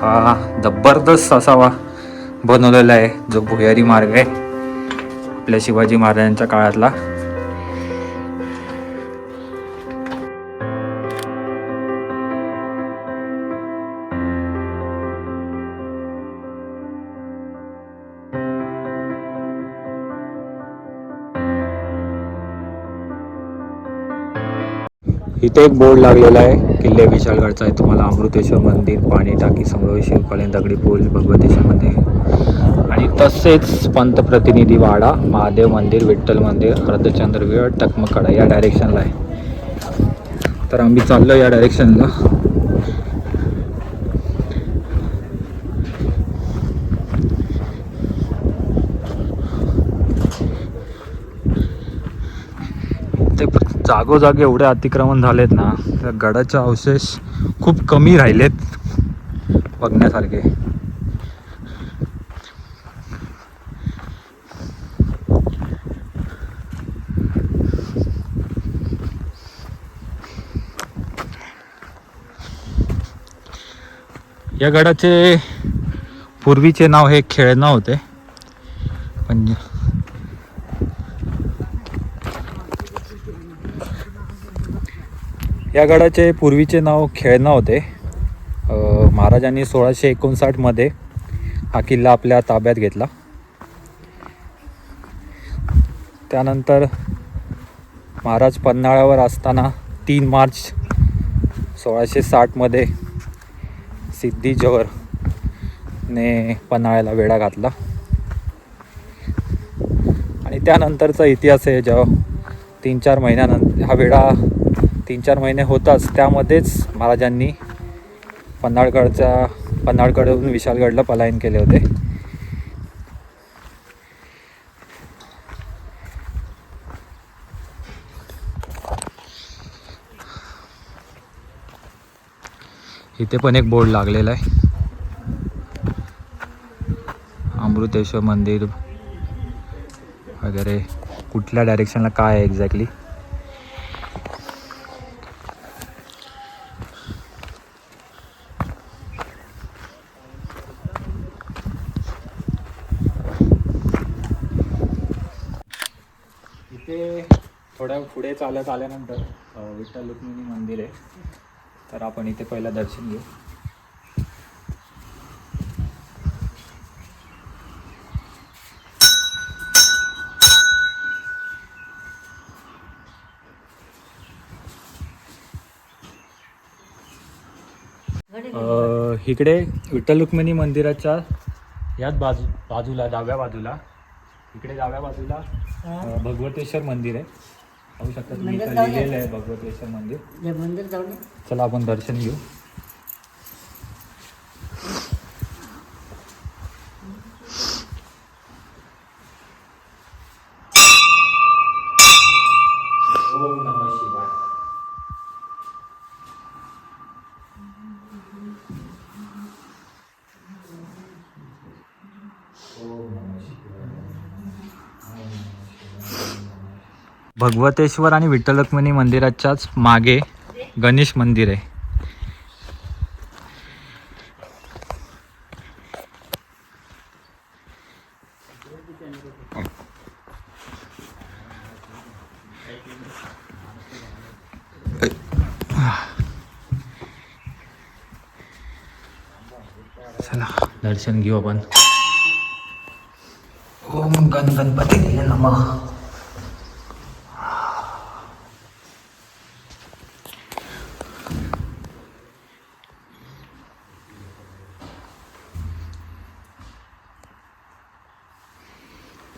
हा जबरदस्त असावा बनवलेला आहे जो भुयारी मार्ग आहे. आपल्या शिवाजी महाराजांच्या काळातला. इथे एक बोर्ड लागलेला आहे. किल्ले विशालगडचा आहे. तुम्हाला अमृतेश्वर मंदिर पाणी टाकी समोर शिवकालीन दगडी पूल भगवतेश्वर मंदिर आणि तसेच पंतप्रतिनिधी वाडा महादेव मंदिर विठ्ठल मंदिर अर्धचंद्रवीर टकमकडा या डायरेक्शनला आहे. तर आम्ही चाललो या डायरेक्शनला ते जागोजागी एवढे अतिक्रमण झालेत ना त्या गडाचे अवशेष खूप कमी राहिलेत बघण्यासारखे. या गडाचे पूर्वीचे नाव हे खेळणं होते. पण या गडाचे पूर्वीचे नाव खेळणा होते. महाराजांनी सोळाशे एकोणसाठमध्ये हा किल्ला आपल्या ताब्यात घेतला. त्यानंतर महाराज पन्हाळ्यावर असताना तीन मार्च सोळाशे साठमध्ये सिद्धी ने पन्हाळ्याला वेढा घातला. आणि त्यानंतरचा इतिहास आहे जेव्हा तीन चार महिन्यानंतर हा वेढा तीन चार महिने होताच त्यामध्येच महाराजांनी पन्हाळगडच्या पन्हाळगडहून विशालगडला पलायन केले होते. इथे पण एक बोर्ड लागलेला आहे. अमृतेश्वर मंदिर वगैरे. कुठल्या डायरेक्शनला काय आहे एक्झॅक्टली इथे थोड्या पुढे आल्यानंतर विठ्ठल रुक्मिणी मंदिर आहे. तर आपण इथे पहिला दर्शन घेऊ. इकडे विठ्ठल रुक्मिणी मंदिराच्या याच बाजू बाजूला डाव्या बाजूला. इकडे डाव्या बाजूला भगवतेश्वर मंदिर आहे. पाहू शकता तुम्ही इथं लिहिलेलं आहे भगवतेश्वर मंदिर. मंदिर जाऊन ये. चला आपण दर्शन घेऊ. ओम नमः शिवाय. भगवतेश्वर आणि विठ्ठल रुक्मिणी मंदिराच्याच मागे गणेश मंदिर आहे. चला दर्शन घेऊ आपण. ओम गण गणपती नमः.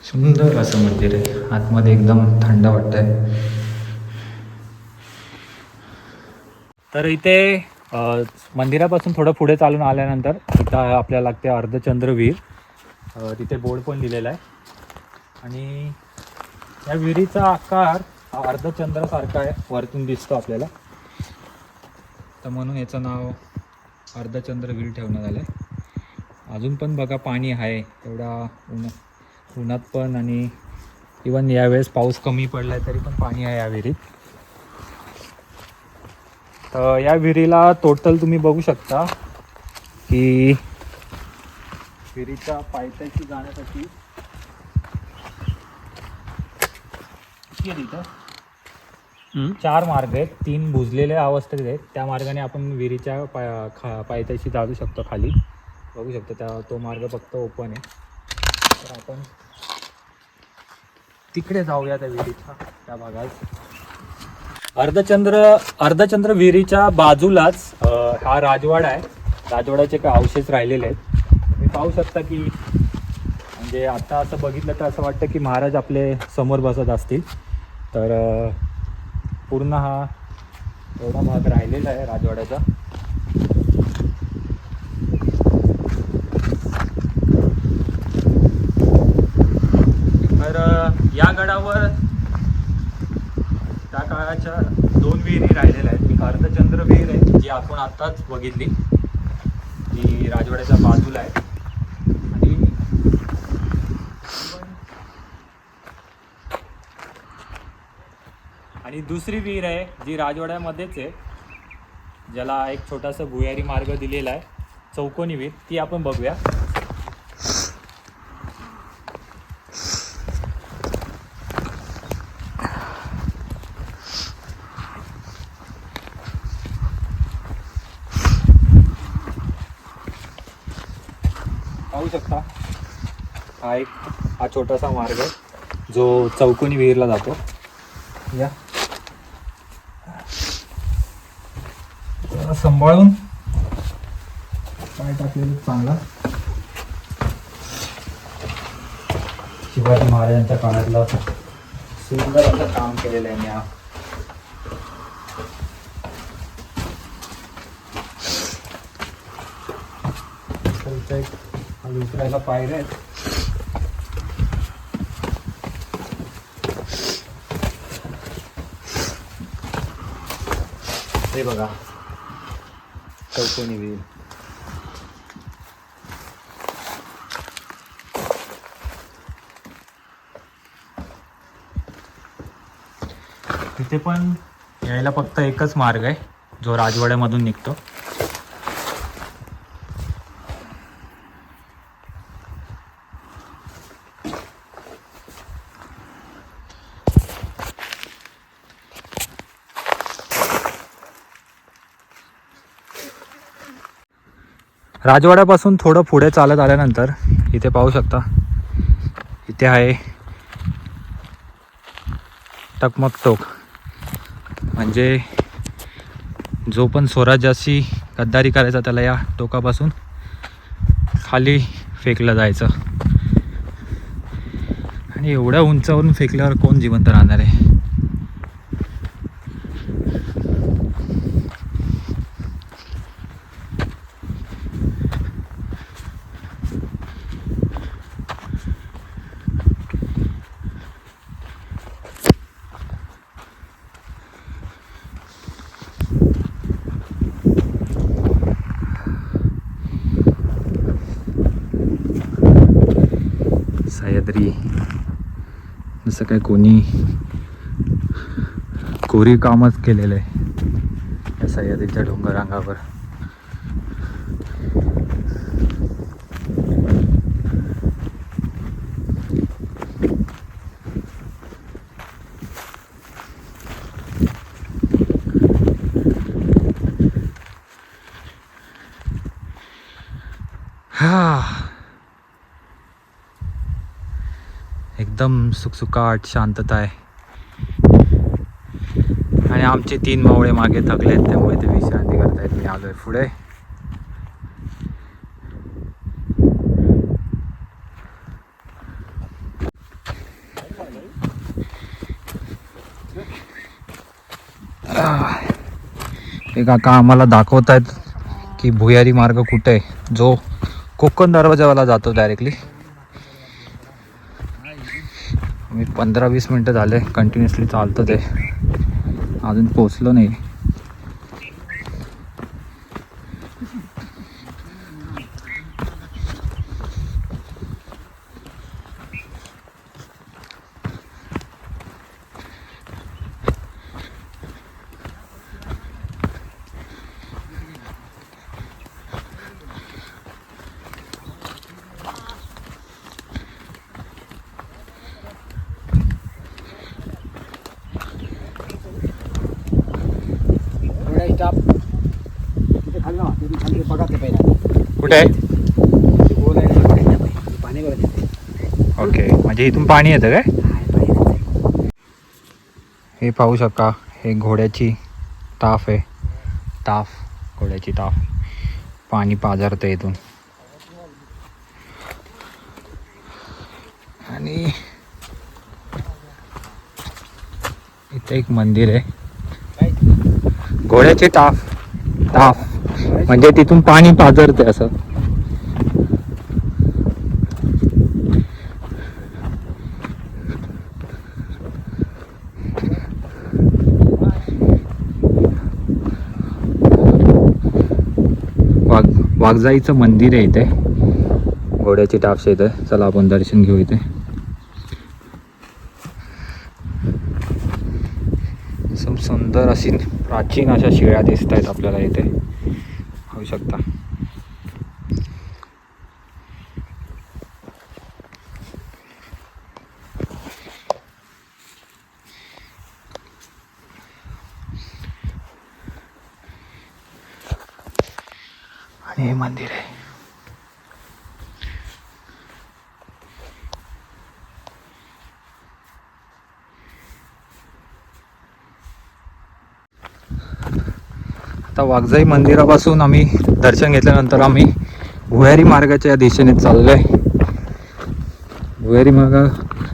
सुंदर असं मंदिर आहे. आतमध्ये एकदम थंड वाटतंय. तर इथे अ, मंदिरापासून थोडं पुढे चालून आल्यानंतर इथं आपल्याला लागते अर्धचंद्र विहीर अ, तिथे बोर्ड पण लिहिलेला आहे. आणि या विहिरीचा आकार हा अर्धचंद्रासारखा आहे. वरतून दिसतो आपल्याला. तर म्हणून याचं नाव अर्धचंद्र विहीर ठेवण्यात आलं आहे अजून पण बघा पाणी आहे. एवढा उन्हा उन्हात पण आणि इवन यावेळेस पाऊस कमी पडलाय तरी पण पाणी आहे या विहिरीत. तर या विहिरीला टोटल तुम्ही बघू शकता की विहिरीच्या पायथ्याशी जाण्यासाठी चार मार्ग आहेत तीन बुजलेल्या अवस्थेत आहेत. त्या मार्गाने आपण विहिरीच्या पाय खा पायथ्याशी जाऊ शकतो खाली. बघू शकतो त्या तो मार्ग फक्त ओपन आहे. तर आपण तिकडे जाऊया त्या विहिरीच्या त्या भागात. अर्धचंद्र अर्धचंद्र विहिरीच्या बाजूलाच हा राजवाडा आहे. राजवाड्याचे काही अवशेष राहिलेले आहेत. तुम्ही पाहू शकता की म्हणजे आता असं बघितलं तर असं वाटतं की महाराज आपले समोर बसत असतील. तर पूर्ण हा एवढा भाग राहिलेला आहे राजवाड्याचा तर अ, या गडावर त्या दोन विहिरी राहिलेल्या आहेत. एक अर्धचंद्र विहीर आहे जी आपण आत्ताच बघितली. जी राजवाड्याच्या बाजूला आहे. आणि आणि दुसरी विहीर आहे जी राजवाड्यामध्येच आहे ज्याला एक छोटासा भुयारी मार्ग दिलेला आहे. चौकोनी विहीर ती आपण बघूया. पाहू शकता. हा एक हा छोटासा मार्ग आहे. जो चौकोनी विहीरला जातो. या. सांभाळून पाय टाकलेलं चांगला. शिवाजी महाराजांच्या काळातलं सुंदर असं काम केलेलं आहे. या इथे एक खाली उतरायला पायऱ्या आहेत. हे बघा. चौकोनी विहीर तिथे पण यायला फक्त एकच मार्ग आहे जो राजवाड्यामधून निघतो. राजवाड्यापासून थोडं पुढे चालत आल्यानंतर इथे पाहू शकता. इथे आहे टकमक टोक म्हणजे जो पण स्वराज्याशी गद्दारी करायचा त्याला या टोकापासून खाली फेकलं जायचं. आणि एवढ्या उंचावरून फेकल्यावर कोण जिवंत राहणार आहे? असं काय कोणी कोरी कामच केलेलं आहे. या सह्याद्रीच्या डोंगरांगावर. एकदम सुखसुखाट शांतता आहे. आणि आमचे तीन मावळे मागे थकले आहेत त्यामुळे ते विश्रांती करतायत. मी आलोय पुढे. हे काका आम्हाला दाखवत आहेत की भुयारी मार्ग कुठे आहे? जो कोकण दरवाजावाला जातो डायरेक्टली मी पंधरा वीस मिनटं झाले कंटिन्युअसली चालतं ते. अजून पोचलो नाही चाप तिथे खाली ना तिथे खाली बघा ते पहिला कुठे आहे ते गोल आहे ना, बघा ते पाहिजे. पाणी बघा ते. ओके म्हणजे इथून पाणी येतं काय? हे पाहू शकता हे घोड्याची ताफ आहे. ताफ घोड्याची ताफ. पाणी पाझरतं इथून. आणि इथं एक मंदिर आहे. घोड्याची ताफ ताफ. म्हणजे तिथून पाणी पाजरते असं. वाघजाईचं मंदिर आहे इथे. घोड्याची टाप्स इथे. चला आपण दर्शन घेऊ इथे. सुंदर अशी प्राचीन अशा शिळ्या दिसत आहेत आपल्याला इथे. पाहू शकता. हे मंदिर आहे. आता वाघजाई मंदिरापासून आम्ही दर्शन घेतल्यानंतर आम्ही भुयारी मार्गाच्या दिशेने चाललोय. भुयारी मार्ग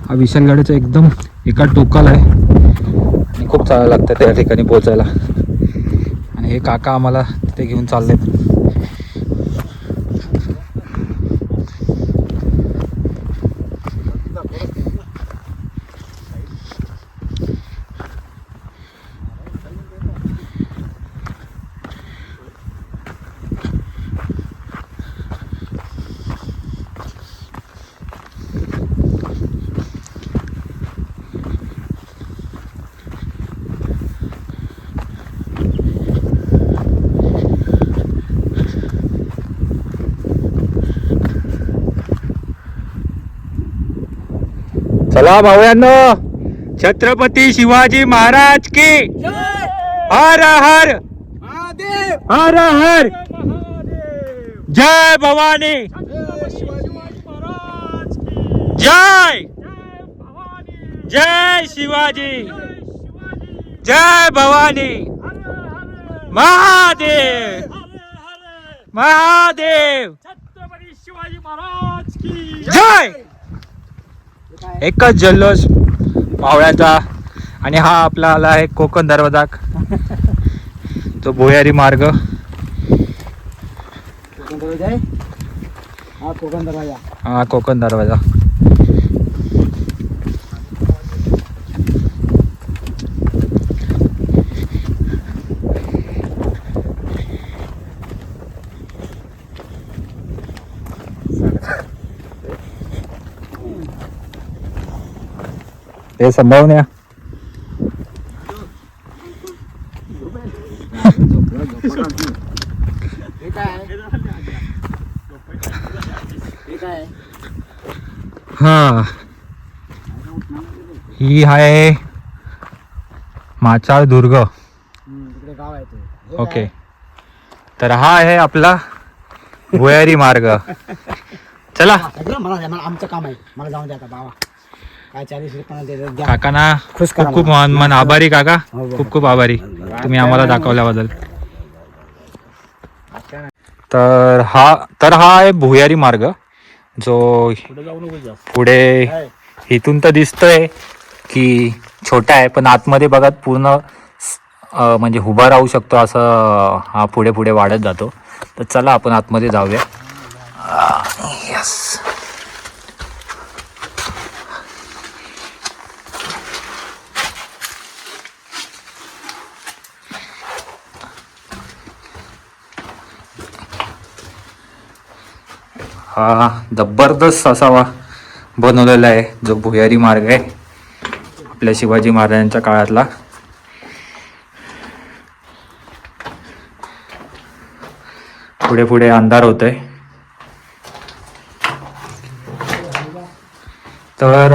हा विशालगडाच्या एकदम एका टोकाला आहे. आणि खूप चालायला लागतं त्या ठिकाणी पोहोचायला. आणि हे काका आम्हाला तिथे घेऊन चाललेत. चला भाऊयांनो छत्रपती शिवाजी महाराज की हर हर महादेव हर हर. जय भवानी. जय. जय शिवाजी. जय भवानी. महादेव. महादेव. छत्रपती शिवाजी महाराज की जय. एकच जल्लोष मावळ्याचा आणि हा आपला आला आहे कोकण दरवाजा तो भुयारी मार्ग. कोकण दरवाजा. हा कोकण दरवाजा. हे काय हा. ही आहे माचाळ दुर्ग. ओके. तर हा आहे आपला भुयारी मार्ग. चला. मला आमचं काम आहे. मला जाऊन द्या बाबा. काय चाळीस रुपये काकांना खुश खूप खूप. मन मन आभारी काका. हो, हो. खूप खूप आभारी. तुम्ही आम्हाला दाखवल्याबद्दल. तर हा तर हा आहे भुयारी मार्ग. जो पुढे. इथून तर दिसतोय की छोटा आहे पण आतमध्ये बघा पूर्ण म्हणजे उभा राहू शकतो असं हा पुढे पुढे वाढत जातो. तर चला आपण आतमध्ये जाऊया. यस हा जबरदस्त असावा बनवलेला आहे जो भुयारी मार्ग आहे आपल्या शिवाजी महाराजांच्या काळातला. पुढे पुढे अंधार होतोय. तर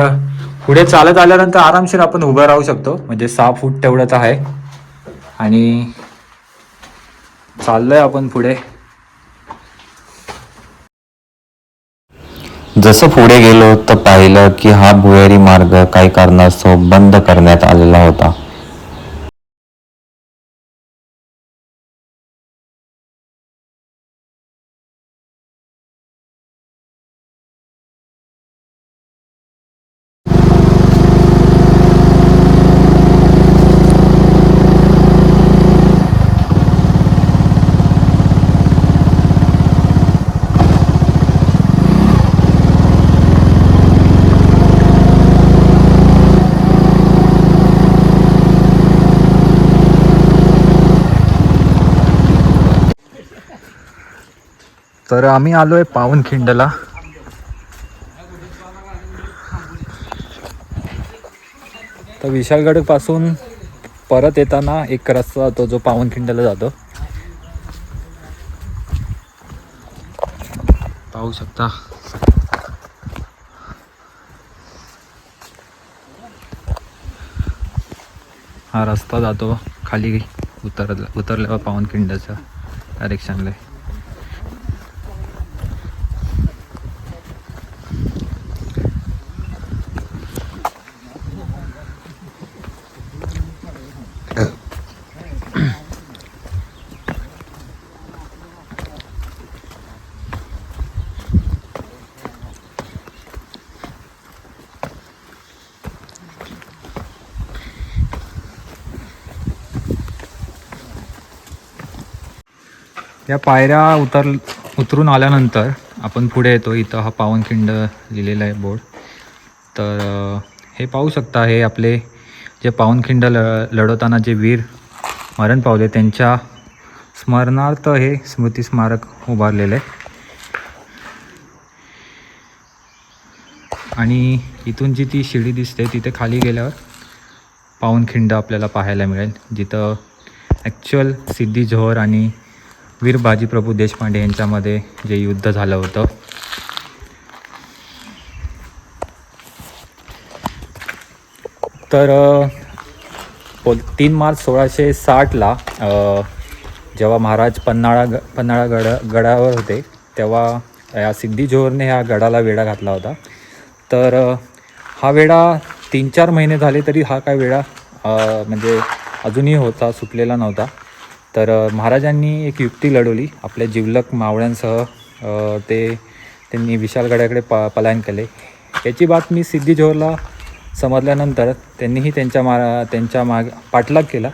पुढे चालत आल्यानंतर आरामशीर आपण उभं राहू शकतो म्हणजे सहा फूट तेवढंच आहे. आणि चाललोय आपण पुढे. जसं पुढे गेलो तर पाहिलं की हा भुयारी मार्ग काही कारणास्तव बंद करण्यात आलेला होता. तर आम्ही आलो आहे पावनखिंडला. तर विशालगडपासून परत येताना एक रस्ता जातो जो पावनखिंडला जातो. पाहू शकता. हा रस्ता जातो खाली उतरला उतरल्यावर पावनखिंडाच्या डायरेक्शनला पायऱ्या उतर उतरून आल्यानंतर आपण पुढे येतो. इथं हा पावनखिंड लिहिलेला आहे बोर्ड. तर हे पाहू शकता हे आपले जे पावनखिंड ल लढवताना जे वीर मरण पावले त्यांच्या स्मरणार्थ हे स्मृती स्मारक उभारलेलं आहे. आणि इथून जी ती शिडी दिसते तिथे खाली गेल्यावर पावनखिंड आपल्याला पाहायला मिळेल. जिथं ॲक्च्युअल सिद्धी जोहर आणि वीर बाजीप्रभू देशपांडे यांच्यामध्ये जे युद्ध झालं होतं. तर तीन मार्च सोळाशे साठला जेव्हा महाराज पन्हाळा ग पन्हाळा गड गडावर होते तेव्हा या सिद्धी जोहरने ह्या गडाला वेढा घातला होता. तर हा वेढा तीन चार महिने झाले तरी हा काय वेढा म्हणजे अजूनही होता सुटलेला नव्हता. तर महाराजांनी एक युक्ती लढवली. आपल्या जिवलक मावळ्यांसह ते त्यांनी विशालगडाकडे प पलायन केले. याची बातमी सिद्धी जोहरला समजल्यानंतर त्यांनीही त्यांच्या मा त्यांच्या माग पाठलाग केला.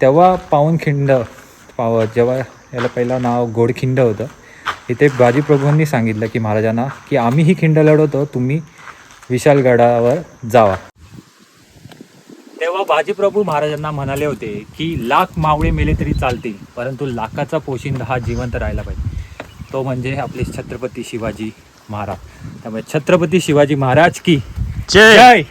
तेव्हा पावनखिंड पाव जेव्हा याला पहिलं नाव गोडखिंड होतं इथे बाजीप्रभूंनी सांगितलं की महाराजांना की आम्ही ही खिंड लढवतो तुम्ही विशालगडावर जावा. तेव्हा बाजीप्रभू महाराजांना म्हणाले होते की लाख मावळे मेले तरी चालतील परंतु लाखाचा पोशिंदा हा जिवंत राहायला पाहिजे. तो म्हणजे आपले छत्रपती शिवाजी महाराज. त्यामुळे छत्रपती शिवाजी महाराज की जय. जय.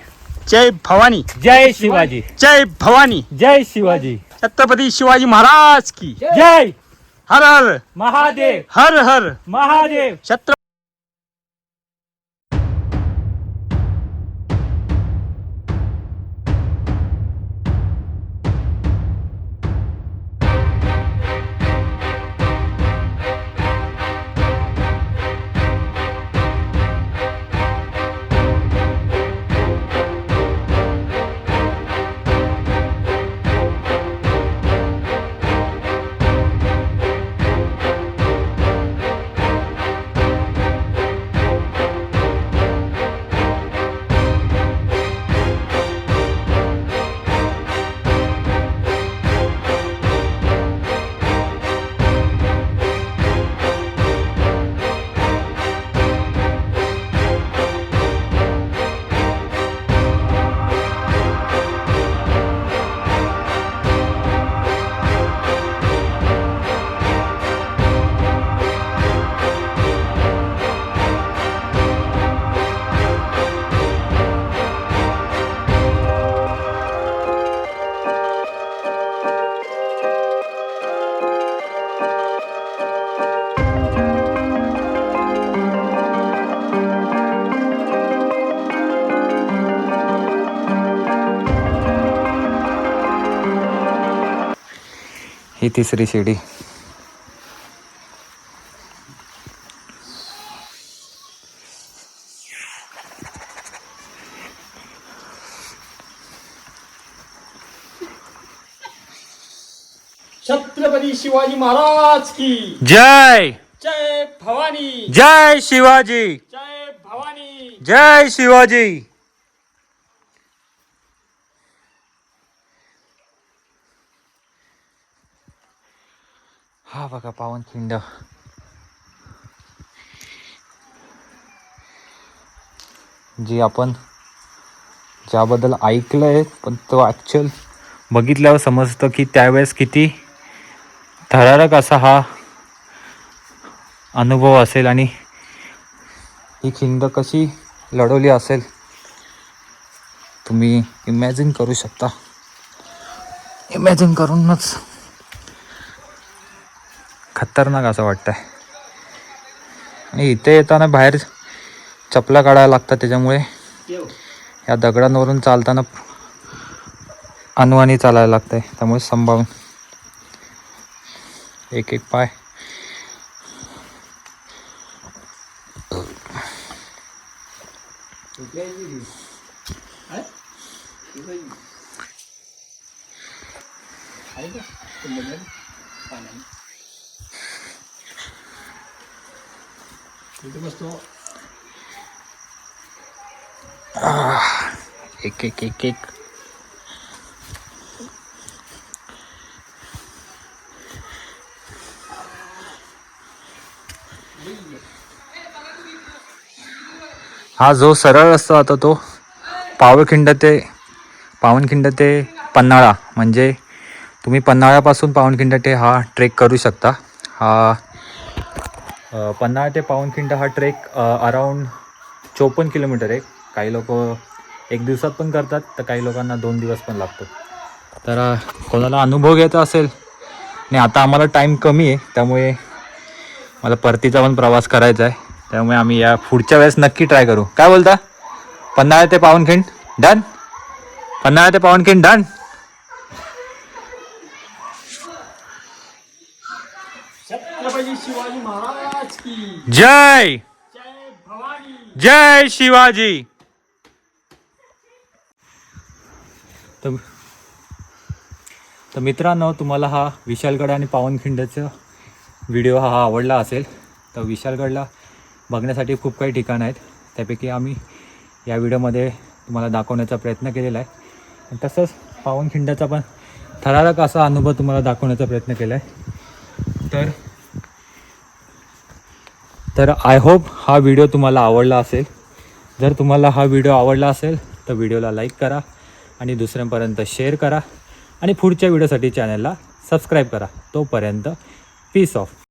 जय भवानी. जय शिवाजी. जय भवानी. जय शिवाजी. छत्रपती शिवाजी महाराज की. जय. हर हर. महादेव. हर हर. महादेव. छत्र ही तिसरी शिडी. शिवाजी महाराज की. जय. जय भवानी. जय शिवाजी. जय भवानी. जय शिवाजी. हा बघा पावनखिंड जी आपण ज्याबद्दल ऐकलं आहे पण तो ॲक्च्युअल बघितल्यावर समजतं की त्यावेळेस किती थरारक असा हा अनुभव असेल आणि ही खिंड कशी लढवली असेल तुम्ही इमॅजिन करू शकता. इमॅजिन करूनच खतरनाक असं वाटतंय. आणि इथे येताना बाहेर चपला काढायला लागतात त्याच्यामुळे. या दगडांवरून चालताना अनुवानी चालायला लागतंय. त्यामुळे संभावून. एक एक पाय. बसतो एक एक एक एक हा जो सरळ रस्ता होता तो पावखिंड ते पावनखिंड ते पन्हाळा. म्हणजे तुम्ही पन्हाळ्यापासून पावनखिंड ते हा ट्रेक करू शकता. हा पन्हाळा ते पावनखिंड हा ट्रेक अराऊंड चोपन्न किलोमीटर आहे. काही लोक एक दिवसात पण करतात तर काही लोकांना दोन दिवस पण लागतो तर कोणाला अनुभव घ्यायचा असेल आणि आता आम्हाला टाईम कमी आहे त्यामुळे मला परतीचा पण प्रवास करायचा आहे. त्यामुळे आम्ही या पुढच्या वेळेस नक्की ट्राय करू. काय बोलता? पन्हाळा ते पावनखिंड डन पन्हाळा ते पावनखिंड डन छत्रपती शिवाजी महाराज की जय। जय शिवाजी। तर मित्रांनो तुम्हाला हा विशालगड आणि पावनखिंडचा व्हिडिओ हा आवडला असेल तर विशालगडला बघण्यासाठी खूप काही ठिकाणं आहेत. त्यापैकी आम्ही या व्हिडिओमध्ये तुम्हाला दाखवण्याचा प्रयत्न केलेला आहे. तसंच पावनखिंडाचा पण थरारक असा अनुभव तुम्हाला दाखवण्याचा प्रयत्न केला आहे तर तर आय होप हा व्हिडिओ तुम्हाला आवडला असेल. जर तुम्हाला हा व्हिडिओ आवडला असेल तर व्हिडिओला लाईक करा आणि दुसऱ्यांपर्यंत शेअर करा. आणि पुढच्या व्हिडिओसाठी चॅनलला सबस्क्राईब करा. तोपर्यंत पीस ऑफ